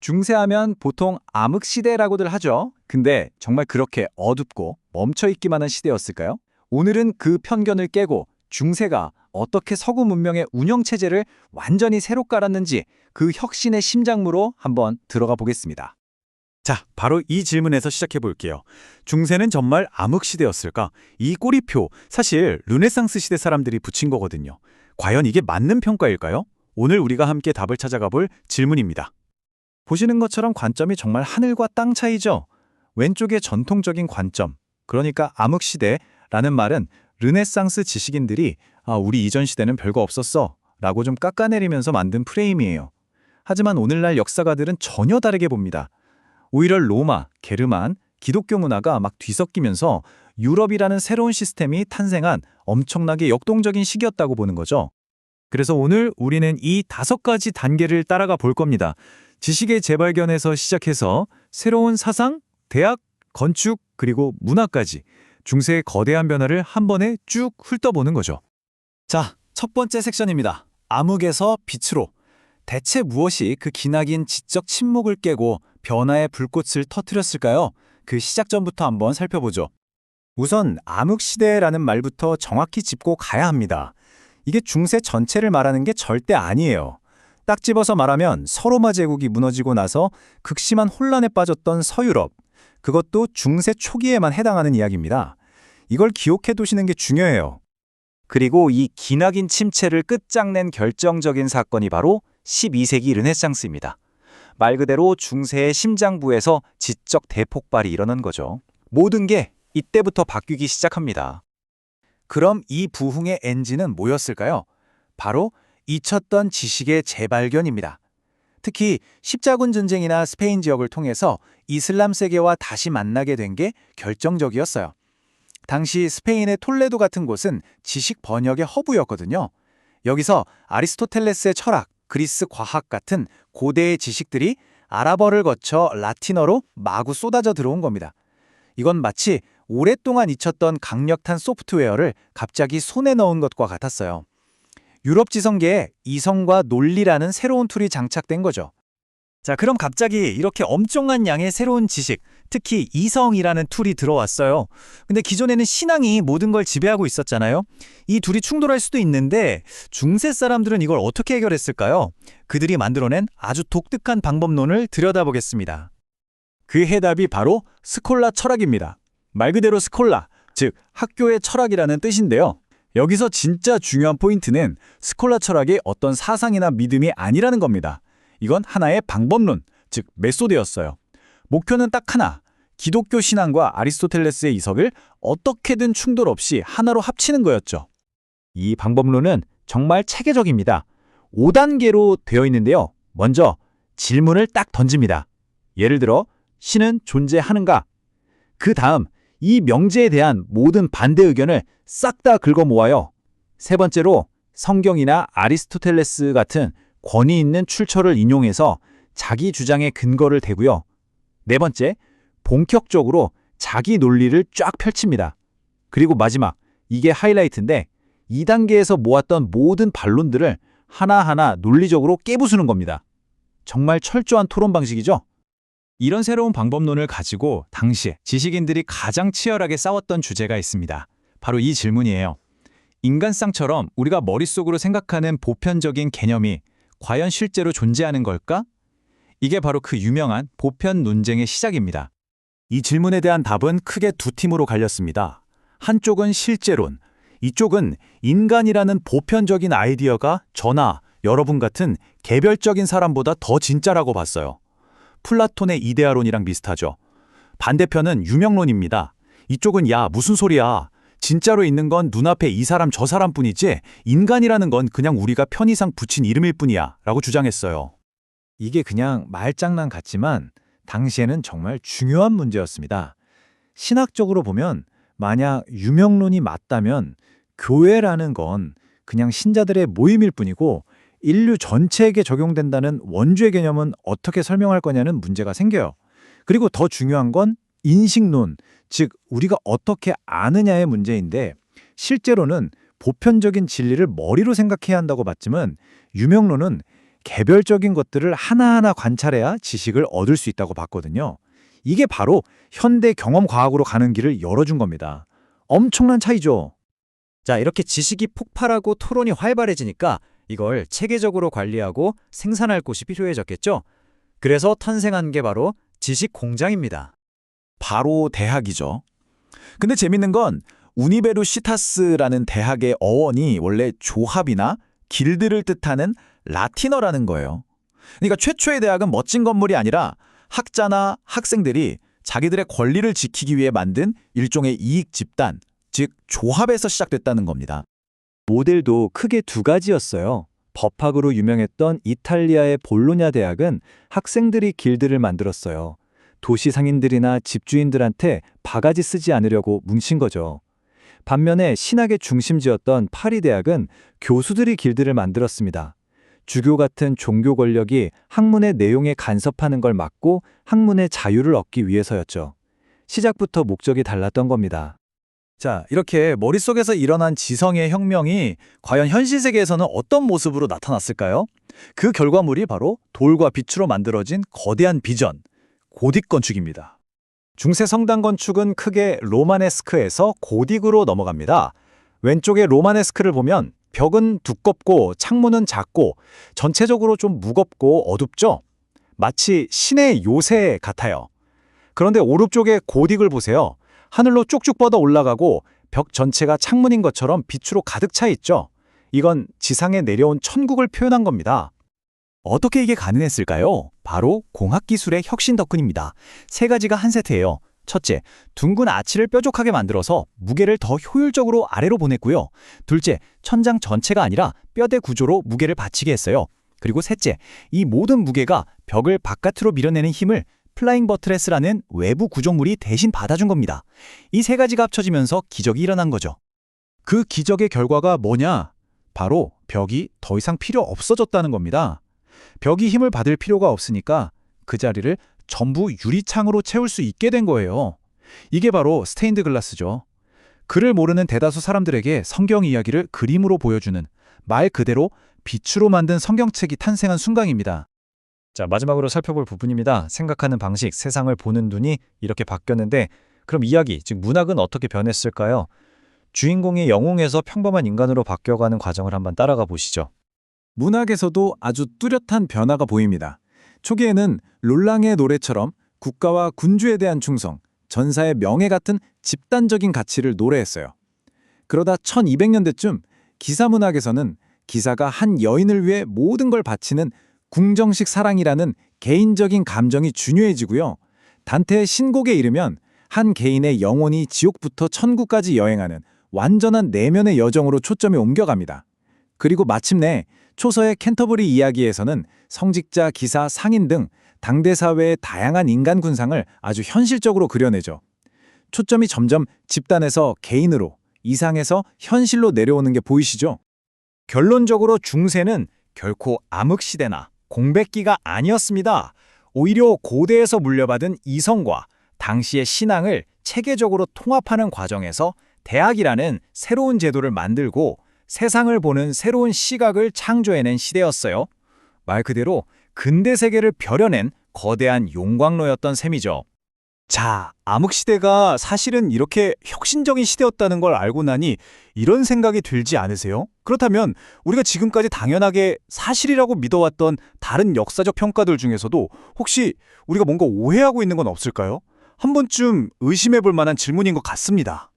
중세하면 보통 암흑시대라고들 하죠. 근데 정말 그렇게 어둡고 멈춰있기만 한 시대였을까요? 오늘은 그 편견을 깨고 중세가 어떻게 서구 문명의 운영체제를 완전히 새로 깔았는지 그 혁신의 심장무로 한번 들어가 보겠습니다. 자, 바로 이 질문에서 시작해 볼게요. 중세는 정말 암흑시대였을까? 이 꼬리표, 사실 르네상스 시대 사람들이 붙인 거거든요. 과연 이게 맞는 평가일까요? 오늘 우리가 함께 답을 찾아가 볼 질문입니다. 보시는 것처럼 관점이 정말 하늘과 땅 차이죠. 왼쪽의 전통적인 관점, 그러니까 암흑시대라는 말은 르네상스 지식인들이 아, 우리 이전 시대는 별거 없었어 라고 좀 깎아내리면서 만든 프레임이에요. 하지만 오늘날 역사가들은 전혀 다르게 봅니다. 오히려 로마, 게르만, 기독교 문화가 막 뒤섞이면서 유럽이라는 새로운 시스템이 탄생한 엄청나게 역동적인 시기였다고 보는 거죠. 그래서 오늘 우리는 이 다섯 가지 단계를 따라가 볼 겁니다. 지식의 재발견에서 시작해서 새로운 사상, 대학, 건축, 그리고 문화까지 중세의 거대한 변화를 한 번에 쭉 훑어보는 거죠. 자, 첫 번째 섹션입니다. 암흑에서 빛으로. 대체 무엇이 그 기나긴 지적 침묵을 깨고 변화의 불꽃을 터뜨렸을까요? 그 시작점부터 한번 살펴보죠. 우선 암흑시대라는 말부터 정확히 짚고 가야 합니다. 이게 중세 전체를 말하는 게 절대 아니에요. 딱 집어서 말하면 서로마 제국이 무너지고 나서 극심한 혼란에 빠졌던 서유럽, 그것도 중세 초기에만 해당하는 이야기입니다. 이걸 기억해 두시는 게 중요해요. 그리고 이 기나긴 침체를 끝장낸 결정적인 사건이 바로 12세기 르네상스입니다. 말 그대로 중세의 심장부에서 지적 대폭발이 일어난 거죠. 모든 게 이때부터 바뀌기 시작합니다. 그럼 이 부흥의 엔진은 뭐였을까요? 바로 잊혔던 지식의 재발견입니다. 특히 십자군 전쟁이나 스페인 지역을 통해서 이슬람 세계와 다시 만나게 된 게 결정적이었어요. 당시 스페인의 톨레도 같은 곳은 지식 번역의 허브였거든요. 여기서 아리스토텔레스의 철학, 그리스 과학 같은 고대의 지식들이 아랍어를 거쳐 라틴어로 마구 쏟아져 들어온 겁니다. 이건 마치 오랫동안 잊혔던 강력한 소프트웨어를 갑자기 손에 넣은 것과 같았어요. 유럽 지성계에 이성과 논리라는 새로운 툴이 장착된 거죠. 자, 그럼 갑자기 이렇게 엄청난 양의 새로운 지식, 특히 이성이라는 툴이 들어왔어요. 근데 기존에는 신앙이 모든 걸 지배하고 있었잖아요. 이 둘이 충돌할 수도 있는데 중세 사람들은 이걸 어떻게 해결했을까요? 그들이 만들어낸 아주 독특한 방법론을 들여다보겠습니다. 그 해답이 바로 스콜라 철학입니다. 말 그대로 스콜라, 즉 학교의 철학이라는 뜻인데요. 여기서 진짜 중요한 포인트는 스콜라 철학의 어떤 사상이나 믿음이 아니라는 겁니다. 이건 하나의 방법론, 즉 메소드였어요. 목표는 딱 하나, 기독교 신앙과 아리스토텔레스의 이석을 어떻게든 충돌 없이 하나로 합치는 거였죠. 이 방법론은 정말 체계적입니다. 5단계로 되어 있는데요. 먼저 질문을 딱 던집니다. 예를 들어 신은 존재하는가? 그 다음 이 명제에 대한 모든 반대 의견을 싹 다 긁어 모아요. 세 번째로 성경이나 아리스토텔레스 같은 권위 있는 출처를 인용해서 자기 주장의 근거를 대고요. 네 번째, 본격적으로 자기 논리를 쫙 펼칩니다. 그리고 마지막, 이게 하이라이트인데 2단계에서 모았던 모든 반론들을 하나하나 논리적으로 깨부수는 겁니다. 정말 철저한 토론 방식이죠? 이런 새로운 방법론을 가지고 당시 지식인들이 가장 치열하게 싸웠던 주제가 있습니다. 바로 이 질문이에요. 인간상처럼 우리가 머릿속으로 생각하는 보편적인 개념이 과연 실제로 존재하는 걸까? 이게 바로 그 유명한 보편 논쟁의 시작입니다. 이 질문에 대한 답은 크게 두 팀으로 갈렸습니다. 한쪽은 실제론, 이쪽은 인간이라는 보편적인 아이디어가 저나 여러분 같은 개별적인 사람보다 더 진짜라고 봤어요. 플라톤의 이데아론이랑 비슷하죠. 반대편은 유명론입니다. 이쪽은 야 무슨 소리야. 진짜로 있는 건 눈앞에 이 사람 저 사람뿐이지 인간이라는 건 그냥 우리가 편의상 붙인 이름일 뿐이야 라고 주장했어요. 이게 그냥 말장난 같지만 당시에는 정말 중요한 문제였습니다. 신학적으로 보면 만약 유명론이 맞다면 교회라는 건 그냥 신자들의 모임일 뿐이고 인류 전체에게 적용된다는 원주의 개념은 어떻게 설명할 거냐는 문제가 생겨요. 그리고 더 중요한 건 인식론, 즉 우리가 어떻게 아느냐의 문제인데 실제로는 보편적인 진리를 머리로 생각해야 한다고 봤지만 유명론은 개별적인 것들을 하나하나 관찰해야 지식을 얻을 수 있다고 봤거든요. 이게 바로 현대 경험 과학으로 가는 길을 열어준 겁니다. 엄청난 차이죠. 자, 이렇게 지식이 폭발하고 토론이 활발해지니까 이걸 체계적으로 관리하고 생산할 곳이 필요해졌겠죠? 그래서 탄생한 게 바로 지식 공장입니다. 바로 대학이죠. 근데 재밌는 건 우니베루시타스라는 대학의 어원이 원래 조합이나 길드를 뜻하는 라틴어라는 거예요. 그러니까 최초의 대학은 멋진 건물이 아니라 학자나 학생들이 자기들의 권리를 지키기 위해 만든 일종의 이익 집단, 즉 조합에서 시작됐다는 겁니다. 모델도 크게 두 가지였어요. 법학으로 유명했던 이탈리아의 볼로냐 대학은 학생들이 길드를 만들었어요. 도시 상인들이나 집주인들한테 바가지 쓰지 않으려고 뭉친 거죠. 반면에 신학의 중심지였던 파리 대학은 교수들이 길드를 만들었습니다. 주교 같은 종교 권력이 학문의 내용에 간섭하는 걸 막고 학문의 자유를 얻기 위해서였죠. 시작부터 목적이 달랐던 겁니다. 자, 이렇게 머릿속에서 일어난 지성의 혁명이 과연 현실 세계에서는 어떤 모습으로 나타났을까요? 그 결과물이 바로 돌과 빛으로 만들어진 거대한 비전, 고딕 건축입니다. 중세 성당 건축은 크게 로마네스크에서 고딕으로 넘어갑니다. 왼쪽의 로마네스크를 보면 벽은 두껍고 창문은 작고 전체적으로 좀 무겁고 어둡죠? 마치 신의 요새 같아요. 그런데 오른쪽의 고딕을 보세요. 하늘로 쭉쭉 뻗어 올라가고 벽 전체가 창문인 것처럼 빛으로 가득 차 있죠? 이건 지상에 내려온 천국을 표현한 겁니다. 어떻게 이게 가능했을까요? 바로 공학 기술의 혁신 덕분입니다. 세 가지가 한 세트예요. 첫째, 둥근 아치를 뾰족하게 만들어서 무게를 더 효율적으로 아래로 보냈고요. 둘째, 천장 전체가 아니라 뼈대 구조로 무게를 받치게 했어요. 그리고 셋째, 이 모든 무게가 벽을 바깥으로 밀어내는 힘을 플라잉 버트레스라는 외부 구조물이 대신 받아준 겁니다. 이 세 가지가 합쳐지면서 기적이 일어난 거죠. 그 기적의 결과가 뭐냐? 바로 벽이 더 이상 필요 없어졌다는 겁니다. 벽이 힘을 받을 필요가 없으니까 그 자리를 전부 유리창으로 채울 수 있게 된 거예요. 이게 바로 스테인드 글라스죠. 글을 모르는 대다수 사람들에게 성경 이야기를 그림으로 보여주는 말 그대로 빛으로 만든 성경책이 탄생한 순간입니다. 자, 마지막으로 살펴볼 부분입니다. 생각하는 방식, 세상을 보는 눈이 이렇게 바뀌었는데 그럼 이야기, 즉 문학은 어떻게 변했을까요? 주인공이 영웅에서 평범한 인간으로 바뀌어가는 과정을 한번 따라가 보시죠. 문학에서도 아주 뚜렷한 변화가 보입니다. 초기에는 롤랑의 노래처럼 국가와 군주에 대한 충성, 전사의 명예 같은 집단적인 가치를 노래했어요. 그러다 1200년대쯤 기사문학에서는 기사가 한 여인을 위해 모든 걸 바치는 궁정식 사랑이라는 개인적인 감정이 중요해지고요. 단테의 신곡에 이르면 한 개인의 영혼이 지옥부터 천국까지 여행하는 완전한 내면의 여정으로 초점이 옮겨갑니다. 그리고 마침내 초서의 캔터버리 이야기에서는 성직자, 기사, 상인 등 당대 사회의 다양한 인간 군상을 아주 현실적으로 그려내죠. 초점이 점점 집단에서 개인으로, 이상에서 현실로 내려오는 게 보이시죠? 결론적으로 중세는 결코 암흑시대나 공백기가 아니었습니다. 오히려 고대에서 물려받은 이성과 당시의 신앙을 체계적으로 통합하는 과정에서 대학이라는 새로운 제도를 만들고 세상을 보는 새로운 시각을 창조해낸 시대였어요. 말 그대로 근대 세계를 벼려낸 거대한 용광로였던 셈이죠. 자, 암흑시대가 사실은 이렇게 혁신적인 시대였다는 걸 알고 나니 이런 생각이 들지 않으세요? 그렇다면 우리가 지금까지 당연하게 사실이라고 믿어왔던 다른 역사적 평가들 중에서도 혹시 우리가 뭔가 오해하고 있는 건 없을까요? 한 번쯤 의심해 볼 만한 질문인 것 같습니다.